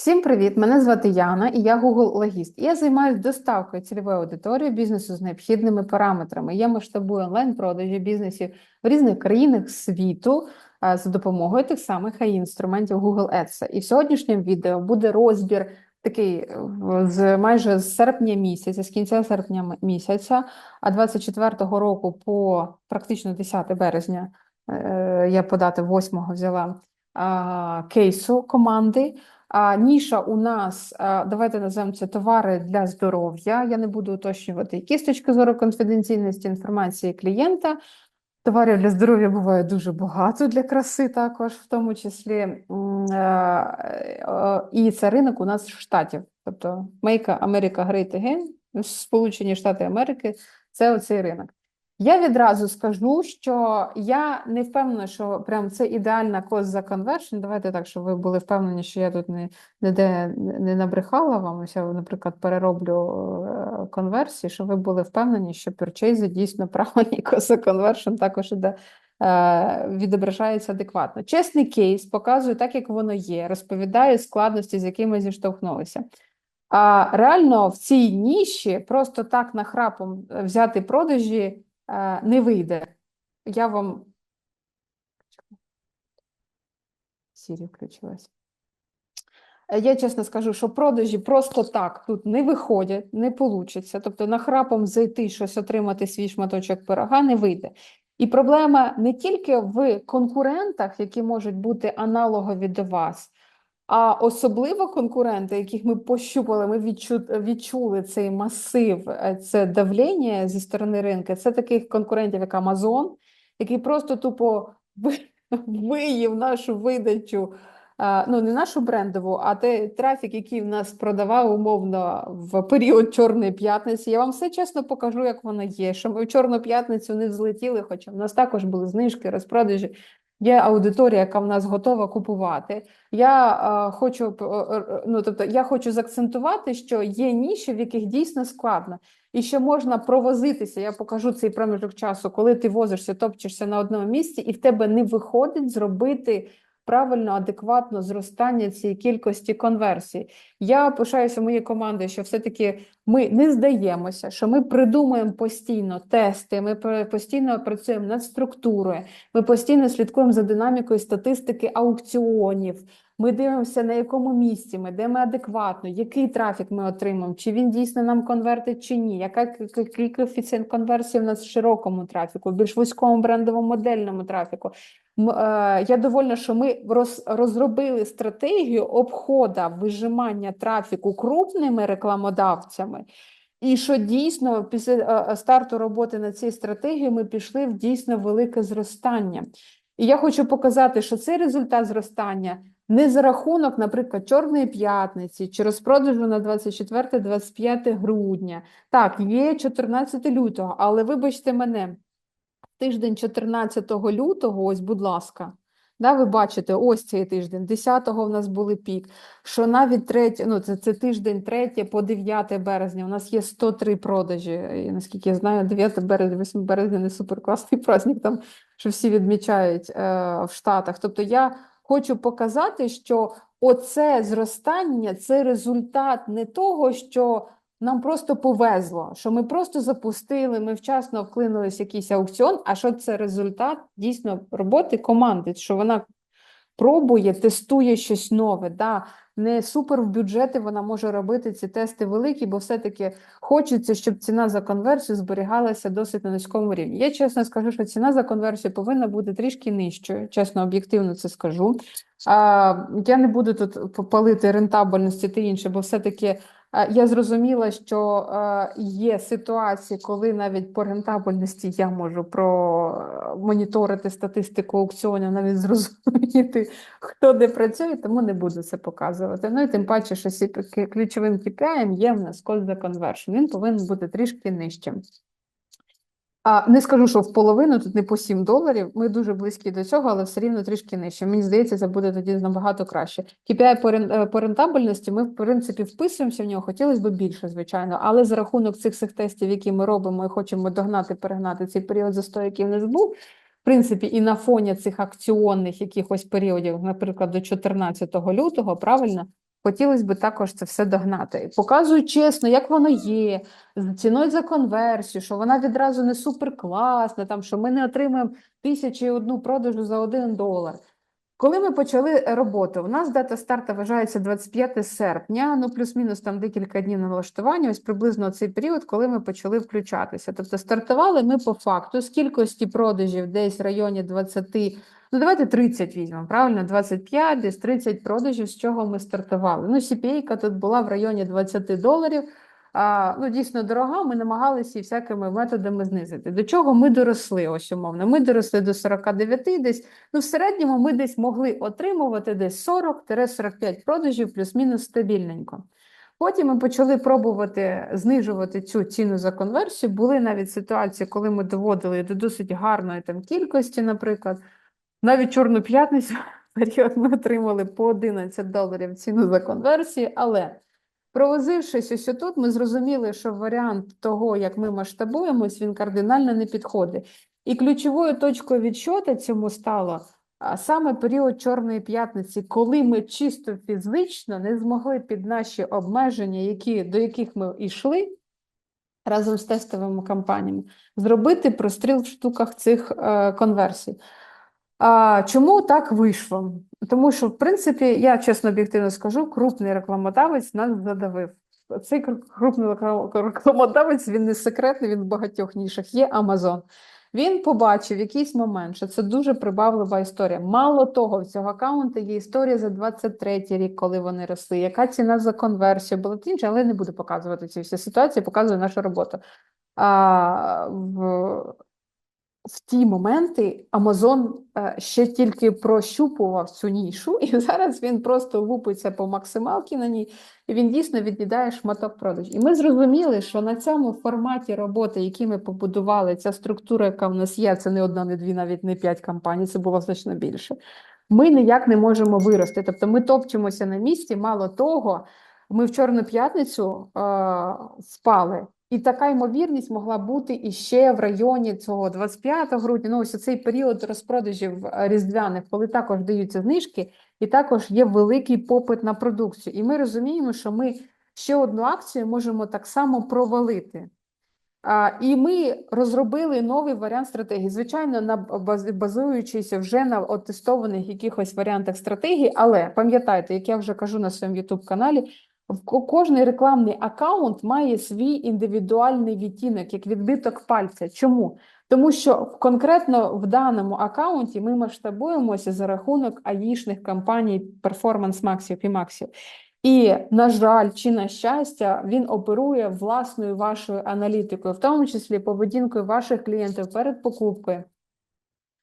Всім привіт! Мене звати Яна і я Google Логіст. Я займаюся доставкою цільової аудиторії бізнесу з необхідними параметрами. Я масштабую онлайн-продажі бізнесів в різних країнах світу за допомогою тих самих інструментів Google Ads. І в сьогоднішньому відео буде розбір такий е, з майже з серпня місяця, з кінця серпня місяця, а 24-го року по практично 10 березня. е, Я подати 8-го взяла кейсу команди. Ніша у нас, давайте назвемо це товари для здоров'я. Я не буду уточнювати, які з точки зору конфіденційності інформації клієнта. Товарів для здоров'я буває дуже багато для краси, також в тому числі. Е, е, І це ринок у нас штатів. Тобто Make America Great Again, Сполучені Штати Америки це оцей ринок. Я відразу скажу, що я не впевнена, що прям це ідеальна кост за конвершн. Давайте так, щоб ви були впевнені, що я тут не, ніде не набрехала вам. Ось я, наприклад, перероблю е, конверсії, щоб ви були впевнені, що пюрчейзи дійсно правильні за конвершн також іде, е, відображається адекватно. Чесний кейс показую так, як воно є, розповідаю складності, з якими зіштовхнулися. А реально в цій ніші просто так нахрапом е, взяти продажі не вийде. Я вам. Сірі включилась. Е, Я чесно скажу, що продажі просто так тут не виходять, не получиться. Тобто нахрапом зайти, щось отримати свій шматочок пирога не вийде. І проблема не тільки в конкурентах, які можуть бути аналогові до вас, а особливо конкуренти, яких ми пощупали, ми відчу- відчули цей масив, е, це давлення зі сторони ринку. Це таких конкурентів, як Amazon, який просто тупо виїв нашу видачу. Ну, не нашу брендову, а той трафік, який в нас продавав умовно в період Чорної п'ятниці. Я вам все чесно покажу, як воно є. Що ми в Чорну п'ятницю не взлетіли, хоча в нас також були знижки, розпродажі. Є аудиторія, яка в нас готова купувати. Я е, хочу е, е, ну, тобто, я хочу заакцентувати, що є ніші, в яких дійсно складно, і що можна провозитися. Я покажу цей проміжок часу, коли ти возишся, топчешся на одному місці, і в тебе не виходить зробити правильно, адекватно зростання цієї кількості конверсій. Я пишаюся моєю командою, що все-таки ми не здаємося, що ми придумуємо постійно тести, ми постійно працюємо над структурою. Ми постійно слідкуємо за динамікою статистики аукціонів. Ми дивимося, на якому місці ми, де ми адекватно, який трафік ми отримаємо, чи він дійсно нам конвертить, чи ні, яка коефіцієнт конверсії в нас в широкому трафіку, в більш вузькому брендовому модельному трафіку. Е, Я довольна, що ми розробили стратегію обхода вижимання трафіку крупними рекламодавцями. І що дійсно після е, е, старту роботи над цією стратегією ми пішли в дійсно велике зростання. І я хочу показати, що цей результат зростання не за рахунок, наприклад, Чорної п'ятниці чи розпродажу на 24-25 грудня. Так, є 14 лютого, але вибачте мене, тиждень 14 лютого, ось, будь ласка. Да, ви бачите, ось цей тиждень, 10-го в нас були пік, що навіть 3, ну це, це тиждень 3 по 9 березня, у нас є 103 продажі, і наскільки я знаю, 9 березня, 8 березня не суперкласний праздник, там, що всі відмічають е, в Штатах. Тобто я хочу показати, що оце зростання – це результат не того, що нам просто повезло, що ми просто запустили, ми вчасно вклинулись в якийсь аукціон, а що це результат дійсно роботи команди, що вона пробує, тестує щось нове. Да. Не супер в бюджети вона може робити ці тести великі, бо все-таки хочеться, щоб ціна за конверсію зберігалася досить на низькому рівні. Я чесно скажу, що ціна за конверсію повинна бути трішки нижчою, чесно, об'єктивно це скажу. А, я не буду тут попалити рентабельності та інше, бо все-таки Я зрозуміла, що е, є ситуації, коли навіть по рентабельності я можу промоніторити статистику аукціонів, навіть зрозуміти, хто де працює, тому не буду це показувати. Ну і тим паче, що ключовим KPI є в нас за conversion. Він повинен бути трішки нижчим. А, не скажу, що в половину, тут не по 7 доларів. Ми дуже близькі до цього, але все рівно трішки нижче. Мені здається, це буде тоді набагато краще. KPI е, по рентабельності ми, в принципі, вписуємося в нього, хотілося б більше, звичайно, але за рахунок цих всіх тестів, які ми робимо і хочемо догнати, перегнати цей період застою, який в нас був, в принципі, і на фоні цих акціонних якихось періодів, наприклад, до 14 лютого, правильно, Хотілося б також це все догнати. Показую чесно, як воно є, з ціною за конверсію, що вона відразу не суперкласна, там, що ми не отримаємо тисячу і одну продажу за один долар. Коли ми почали роботу, у нас дата старту вважається 25 серпня, ну плюс-мінус там декілька днів на налаштування, ось приблизно цей період, коли ми почали включатися. Тобто стартували ми по факту з кількості продажів десь в районі 20, ну давайте 30 візьмемо, правильно, 25, десь 30 продажів, з чого ми стартували. Ну, CPA-ка тут була в районі 20 доларів, а, ну, дійсно дорога, ми намагалися її всякими методами знизити. До чого ми доросли, ось умовно, ми доросли до 49 десь, Ну, в середньому ми десь могли отримувати десь 40-45 продажів, плюс-мінус стабільненько. Потім ми почали пробувати знижувати цю ціну за конверсію. Були навіть ситуації, коли ми доводили до досить гарної там кількості, наприклад. Навіть Чорну п'ятницю період ми отримали по 11 доларів ціну за конверсію, але провозившись ось отут, ми зрозуміли, що варіант того, як ми масштабуємось, він кардинально не підходить. І ключовою точкою відсчоту цьому стало саме період Чорної п'ятниці, коли ми чисто фізично не змогли під наші обмеження, які, до яких ми йшли разом з тестовими кампаніями, зробити простріл в штуках цих е, конверсій. А, чому так вийшло? Тому що, в принципі, я чесно об'єктивно скажу, крупний рекламодавець нас задавив. Цей крупний рекламодавець, він не секретний, він в багатьох нішах є Amazon. Він побачив якийсь момент, що це дуже прибавлива історія. Мало того, в цього аккаунту є історія за 23 рік, коли вони росли. Яка ціна за конверсію була інше, але я не буду показувати ці всі ситуації, показую нашу роботу. А, в, в ті моменти Amazon е, ще тільки прощупував цю нішу, і зараз він просто лупиться по максималки на ній, і він дійсно від'їдає шматок продажів. І ми зрозуміли, що на цьому форматі роботи, який ми побудували, ця структура, яка в нас є, це не одна, не дві, навіть не п'ять компаній, це було значно більше. Ми ніяк не можемо вирости. Тобто ми топчемося на місці. Мало того, ми в Чорну п'ятницю е, впали. І така ймовірність могла бути іще в районі цього 25 грудня. Ну, ось цей період розпродажів е, різдвяних, коли також даються знижки, і також є великий попит на продукцію. І ми розуміємо, що ми ще одну акцію можемо так само провалити. А, і ми розробили новий варіант стратегії. Звичайно, на баз- базуючись вже на отестованих якихось варіантах стратегії, але пам'ятайте, як я вже кажу на своєму youtube каналі кожний рекламний аккаунт має свій індивідуальний відтінок, як відбиток пальця. Чому? Тому що конкретно в даному аккаунті ми масштабуємося за рахунок аїшних компаній Performance Max і Max. І, на жаль, чи на щастя, він оперує власною вашою аналітикою, в тому числі поведінкою ваших клієнтів перед покупкою,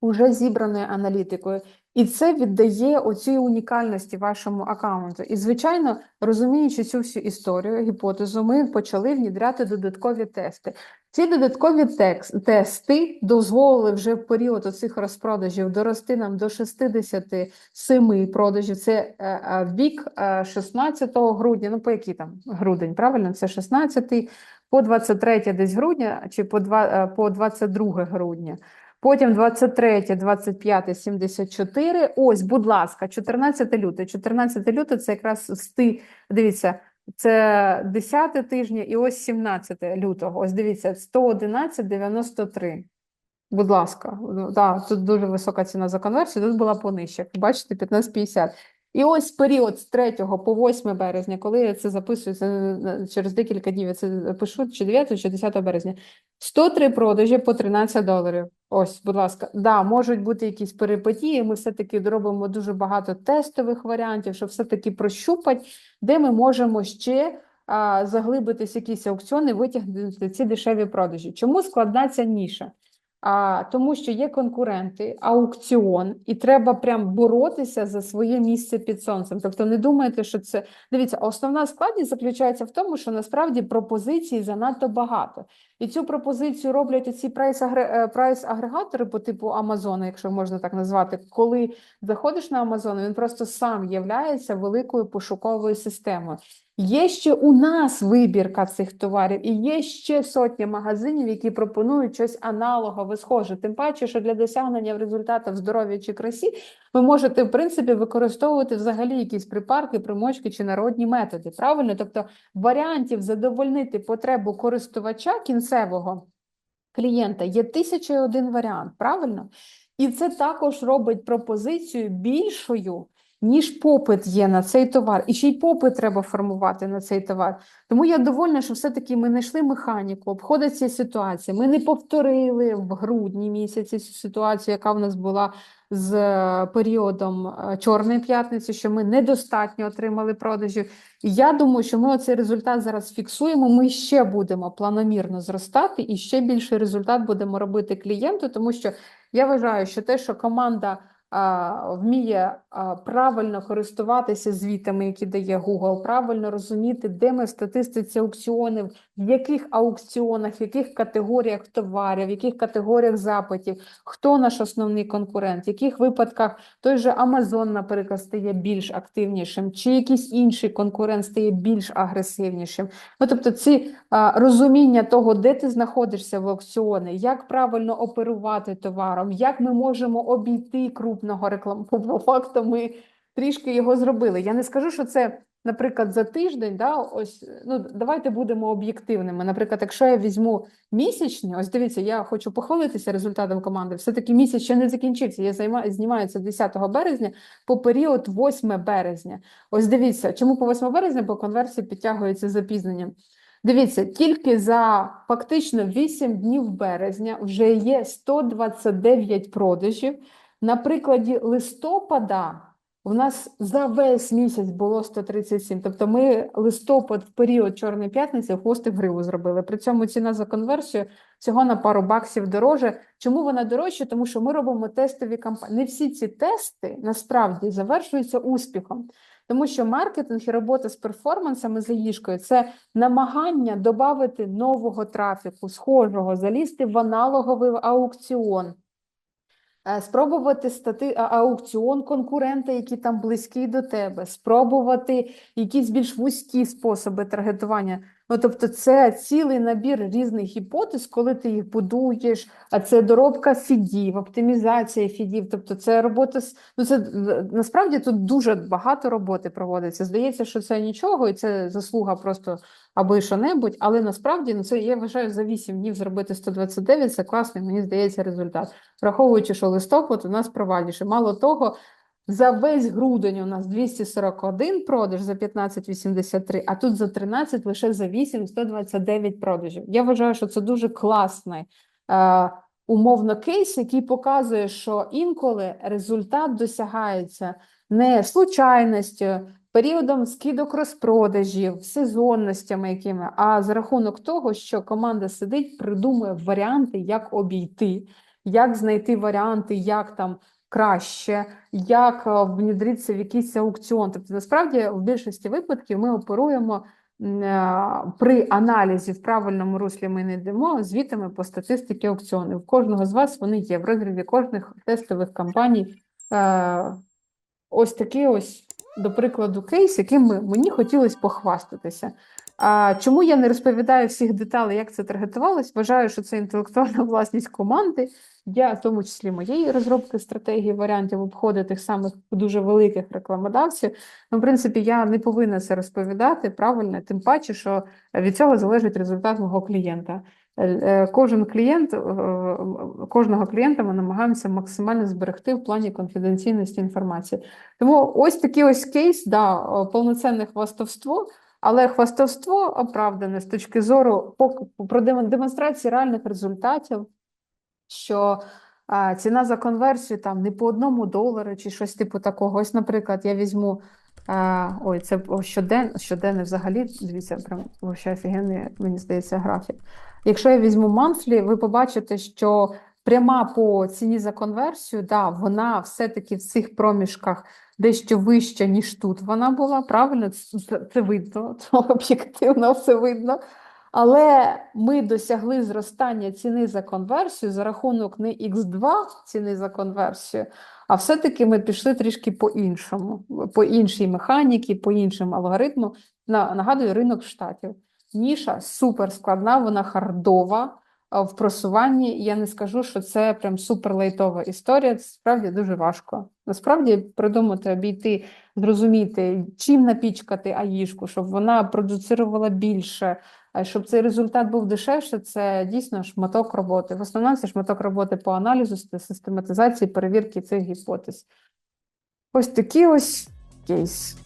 уже зібраною аналітикою. І це віддає оцій унікальності вашому аккаунту. І, звичайно, розуміючи цю всю історію, гіпотезу, ми почали внідряти додаткові тести. Ці додаткові текст, тести дозволили вже в період оцих розпродажів дорости нам до 67 продажів. Це е, е, вік е, 16 грудня, ну по який там грудень, правильно? Це 16 по 23 десь грудня чи по, 2, е, по 22 грудня. Потім 23, 25, 74. Ось, будь ласка, 14 лютого. 14 лютого це якраз з ти, дивіться, це 10 тижня і ось 17 лютого. Ось дивіться, 111,93. Будь ласка, ну, да, тут дуже висока ціна за конверсію, тут була понижче. Бачите, 15,50. І ось період з 3 по 8 березня, коли я це записую це е, через декілька днів, я це пишу, чи 9, чи 10 березня. 103 продажі по 13 доларів. Ось, будь ласка, да, можуть бути якісь перипетії. Ми все-таки робимо дуже багато тестових варіантів, щоб все-таки прощупати, де ми можемо ще а, заглибитись якісь аукціони, витягнути ці дешеві продажі. Чому складна ця ніша? А, тому що є конкуренти, аукціон, і треба прям боротися за своє місце під сонцем. Тобто не думайте, що це дивіться, основна складність заключається в тому, що насправді пропозицій занадто багато. І цю пропозицію роблять ці прайс-агрегатори по типу Амазона, якщо можна так назвати. Коли заходиш на Амазон, він просто сам являється великою пошуковою системою. Є ще у нас вибірка цих товарів, і є ще сотні магазинів, які пропонують щось аналогове схоже. Тим паче, що для досягнення результатів здоров'я чи красі ви можете, в принципі, використовувати взагалі якісь припарки, примочки чи народні методи. Правильно? Тобто варіантів задовольнити потребу користувача кінцевого клієнта є тисяча і один варіант, правильно? І це також робить пропозицію більшою, ніж попит є на цей товар. І ще й попит треба формувати на цей товар. Тому я довольна, що все-таки ми знайшли механіку, обходить ці ситуації. Ми не повторили в грудні місяці цю ситуацію, яка в нас була з е, періодом е, Чорної п'ятниці, що ми недостатньо отримали продажів. Я думаю, що ми оцей результат зараз фіксуємо. Ми ще будемо планомірно зростати і ще більший результат будемо робити клієнту, тому що я вважаю, що те, що команда вміє правильно користуватися звітами, які дає Google, правильно розуміти, де ми в статистиці аукціонів, в яких аукціонах, в яких категоріях товарів, в яких категоріях запитів, хто наш основний конкурент, в яких випадках той же Amazon, наприклад, стає більш активнішим, чи якийсь інший конкурент стає більш агресивнішим. Ну, тобто, ці а, розуміння того, де ти знаходишся в аукціони, як правильно оперувати товаром, як ми можемо обійти крупного рекламу. По факту ми трішки його зробили. Я не скажу, що це. Наприклад, за тиждень, да, ось ну давайте будемо об'єктивними. Наприклад, якщо я візьму місячні, ось дивіться, я хочу похвалитися результатом команди. Все-таки місяць ще не закінчився. Я займаю знімаюся 10 березня по період 8 березня. Ось дивіться, чому по 8 березня, бо конверсія підтягується запізненням. Дивіться, тільки за фактично 8 днів березня вже є 129 продажів. На прикладі листопада у нас за весь місяць було 137. Тобто ми листопад в період Чорної п'ятниці хвостик гриву зробили. При цьому ціна за конверсію всього на пару баксів дороже. Чому вона дорожча? Тому що ми робимо тестові кампанії. Не всі ці тести насправді завершуються успіхом. Тому що маркетинг і робота з перформансами за їжкою це намагання додати нового трафіку, схожого, залізти в аналоговий аукціон. Е, Спробувати стати аукціон конкурента, який там близький до тебе, спробувати якісь більш вузькі способи таргетування. Ну, тобто, це цілий набір різних гіпотез, коли ти їх будуєш, а це доробка фідів, оптимізація фідів. Тобто, це робота з ну це насправді тут дуже багато роботи проводиться. Здається, що це нічого, і це заслуга просто або що-небудь, але насправді ну це я вважаю за 8 днів зробити 129 це класний, мені здається, результат. Враховуючи, що листопад у нас провальніше. Мало того, за весь грудень у нас 241 продаж за 15,83, а тут за 13 лише за 8 129 продажів. Я вважаю, що це дуже класний е, умовно кейс, який показує, що інколи результат досягається не случайністю, періодом скидок розпродажів, сезонностями якими, а за рахунок того, що команда сидить, придумує варіанти, як обійти, як знайти варіанти, як там краще, як е, внедритися в якийсь аукціон. Тобто, насправді, в більшості випадків ми оперуємо е, при аналізі в правильному руслі ми не йдемо звітами по статистиці аукціонів. У кожного з вас вони є в розрізі кожних тестових кампаній. Е, Ось такий ось, до прикладу, кейс, яким мені хотілося похвастатися. А чому я не розповідаю всіх деталей, як це таргетувалось? Вважаю, що це інтелектуальна власність команди. Я, в тому числі моєї розробки стратегії варіантів обходу тих самих дуже великих рекламодавців. Ну, в принципі, я не повинна це розповідати правильно, тим паче, що від цього залежить результат мого клієнта. Е, е, Кожен клієнт, е, кожного клієнта ми намагаємося максимально зберегти в плані конфіденційності інформації. Тому ось такий ось кейс, да, о, повноцінне хвастовство, але хвастовство оправдане з точки зору про демо- демонстрації реальних результатів, що ціна за конверсію там не по одному долару чи щось типу такого. Ось, наприклад, я візьму. Ой, це щоден, щоденний взагалі, дивіться, прям вообще офігенний, мені здається, графік. Якщо я візьму monthly, ви побачите, що пряма по ціні за конверсію, да, вона все-таки в цих проміжках дещо вища, ніж тут вона була. Правильно, це, це- видно, це об'єктивно все видно. Але ми досягли зростання ціни за конверсію за рахунок не X2 ціни за конверсію, а все-таки ми пішли трішки по-іншому, по іншій механіці, по іншим алгоритмам. На, нагадую, ринок штатів. Ніша супер складна, вона хардова. А, в просуванні. Я не скажу, що це прям суперлейтова історія. Це справді дуже важко. Насправді придумати, обійти, зрозуміти, чим напічкати аїшку, щоб вона продуцирувала більше, а щоб цей результат був дешевше. Це дійсно шматок роботи. В основному це шматок роботи по аналізу, систематизації, перевірки цих гіпотез. Ось такий ось кейс.